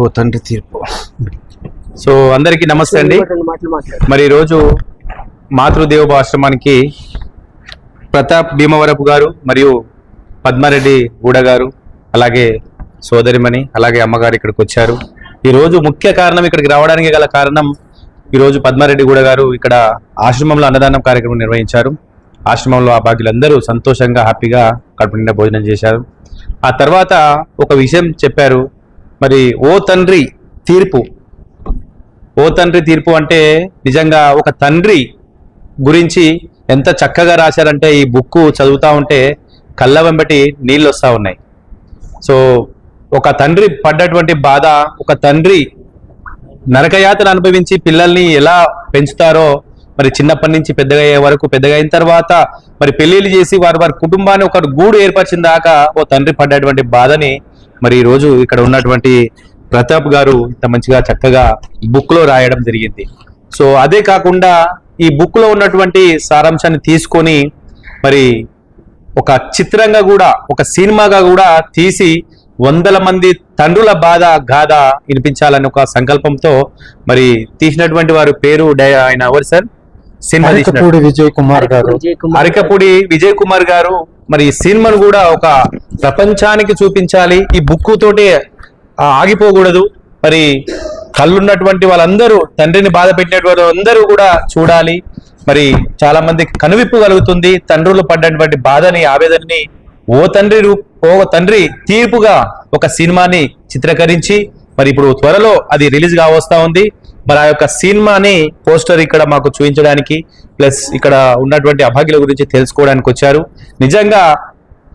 ఓ తండ్రి తీర్పు. సో అందరికీ నమస్తే అండి. రెండు మాటలు మాట్లాడు మరి ఈరోజు మాతృదేవ ఆశ్రమానికి ప్రతాప్ భీమవరపు గారు మరియు పద్మారెడ్డి గూడ గారు అలాగే సోదరిమణి అలాగే అమ్మగారు ఇక్కడికి వచ్చారు. ఈరోజు ముఖ్య కారణం ఇక్కడికి రావడానికి గల కారణం ఈరోజు పద్మారెడ్డి గూడ గారు ఇక్కడ ఆశ్రమంలో అన్నదానం కార్యక్రమం నిర్వహించారు. ఆశ్రమంలో ఆ భాగ్యులందరూ సంతోషంగా హ్యాపీగా కడుపు నిండా భోజనం చేశారు. ఆ తర్వాత ఒక విషయం చెప్పారు. మరి ఓ తండ్రి తీర్పు. ఓ తండ్రి తీర్పు అంటే నిజంగా ఒక తండ్రి గురించి ఎంత చక్కగా రాశారంటే ఈ బుక్ చదువుతా ఉంటే కళ్ళ వెంబటి నీళ్ళు వస్తూ ఉన్నాయి. సో ఒక తండ్రి పడ్డటువంటి బాధ ఒక తండ్రి నరకయాతను అనుభవించి పిల్లల్ని ఎలా పెంచుతారో మరి చిన్నప్పటి నుంచి పెద్దగా అయ్యే వరకు పెద్దగా అయిన తర్వాత మరి పెళ్ళిళ్ళు చేసి వారి వారి కుటుంబాన్ని ఒక గూడు ఏర్పరిచిన దాకా ఓ తండ్రి పడ్డటువంటి బాధని మరి ఈ రోజు ఇక్కడ ఉన్నటువంటి ప్రతాప్ గారు ఇంత మంచిగా చక్కగా బుక్లో రాయడం జరిగింది. సో అదే కాకుండా ఈ బుక్లో ఉన్నటువంటి సారాంశాన్ని తీసుకొని మరి ఒక చిత్రంగా కూడా ఒక సినిమాగా కూడా తీసి వందల మంది తండ్రుల బాధ గాథ వినిపించాలని ఒక సంకల్పంతో మరి తీసినటువంటి వారి పేరు ఆయన ఎవరు సార్? సినిమా విజయ్ కుమార్ గారు. అరికపూడి విజయ్ కుమార్ గారు. మరి ఈ సినిమాను కూడా ఒక ప్రపంచానికి చూపించాలి. ఈ బుక్ తోటి ఆగిపోకూడదు. మరి కళ్ళున్నటువంటి వాళ్ళందరూ తండ్రిని బాధ పెట్టినటువంటి అందరూ కూడా చూడాలి. మరి చాలా మంది కనువిప్పు కలుగుతుంది. తండ్రులు పడ్డటువంటి బాధని ఆవేదనని ఓ తండ్రి ఓ తండ్రి తీర్పుగా ఒక సినిమాని చిత్రీకరించి మరి ఇప్పుడు త్వరలో అది రిలీజ్ కావస్తా ఉంది. మరి ఆ యొక్క సినిమాని పోస్టర్ ఇక్కడ మాకు చూపించడానికి ప్లస్ ఇక్కడ ఉన్నటువంటి అభాగ్యుల గురించి తెలుసుకోవడానికి వచ్చారు. నిజంగా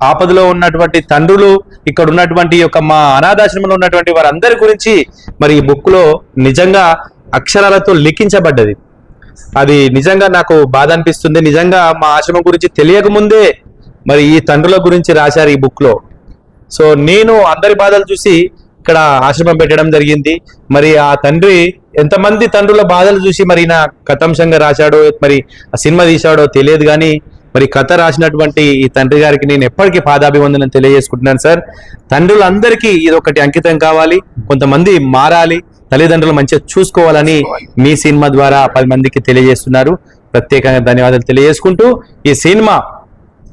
ఆపదలో ఉన్నటువంటి తండ్రులు ఇక్కడ ఉన్నటువంటి యొక్క మా అనాథాశ్రమంలో ఉన్నటువంటి వారందరి గురించి మరి ఈ బుక్లో నిజంగా అక్షరాలతో లిఖించబడ్డది. అది నిజంగా నాకు బాధ అనిపిస్తుంది. నిజంగా మా ఆశ్రమం గురించి తెలియక ముందే మరి ఈ తండ్రుల గురించి రాశారు ఈ బుక్లో. సో నేను అందరి బాధలు చూసి ఇక్కడ ఆశ్రమం పెట్టడం జరిగింది. మరి ఆ తండ్రి ఎంతమంది తండ్రుల బాధలు చూసి మరి నా కథంశంగా రాశాడో మరి ఆ సినిమా తీశాడో తెలియదు కానీ మరి కథ రాసినటువంటి ఈ తండ్రి గారికి నేను ఎప్పటికీ పాదాభివందనం తెలియజేసుకుంటున్నాను సార్. తండ్రులందరికీ ఇది ఒకటి అంకితం కావాలి కొంతమంది మారాలి తల్లిదండ్రులు మంచిగా చూసుకోవాలని మీ సినిమా ద్వారా పది మందికి తెలియజేస్తున్నారు. ప్రత్యేకంగా ధన్యవాదాలు తెలియజేసుకుంటూ ఈ సినిమా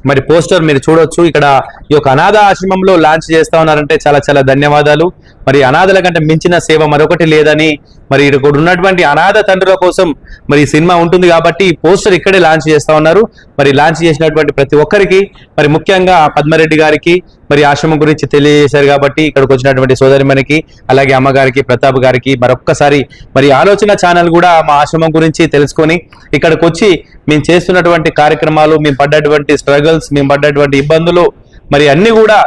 మరి పోస్టర్ మీరు చూడొచ్చు. ఇక్కడ ఈ యొక్క అనాథ ఆశ్రమంలో లాంచ్ చేస్తా ఉన్నారంటే చాలా చాలా ధన్యవాదాలు. మరి అనాథల కంటే మించిన సేవ మరొకటి లేదని మరి ఇక్కడ ఉన్నటువంటి అనాథ తండ్రుల కోసం మరి సినిమా ఉంటుంది కాబట్టి ఈ పోస్టర్ ఇక్కడే లాంచ్ చేస్తా ఉన్నారు. మరి లాంచ్ చేసినటువంటి ప్రతి ఒక్కరికి మరి ముఖ్యంగా పద్మారెడ్డి గారికి మరి ఆశ్రమం గురించి తెలియజేశారు కాబట్టి ఇక్కడికి వచ్చినటువంటి సోదరిమణికి అలాగే అమ్మగారికి ప్రతాప్ గారికి మరొక్కసారి మరి ఆలోచన ఛానల్ కూడా మా ఆశ్రమం గురించి తెలుసుకొని ఇక్కడికి వచ్చి మేము చేస్తున్నటువంటి కార్యక్రమాలు మేము పడ్డటువంటి స్ట్రగల్స్ మేము పడ్డటువంటి ఇబ్బందులు మరి అన్ని కూడా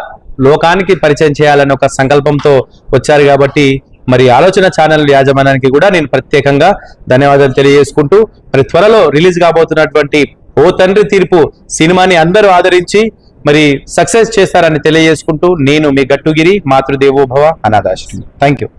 లోకానికి పరిచయం చేయాలని ఒక సంకల్పంతో వచ్చారు కాబట్టి మరి ఆలోచన ఛానల్ యాజమాన్యానికి కూడా నేను ప్రత్యేకంగా ధన్యవాదాలు తెలియజేసుకుంటూ మరి త్వరలో రిలీజ్ కాబోతున్నటువంటి ఓ తండ్రి తీర్పు సినిమాని అందరూ ఆదరించి మరి సక్సెస్ చేస్తారని తెలియజేసుకుంటూ నేను మీ గట్టుగిరి మాతృదేవోభవ అనాథాశ్రమం. Thank you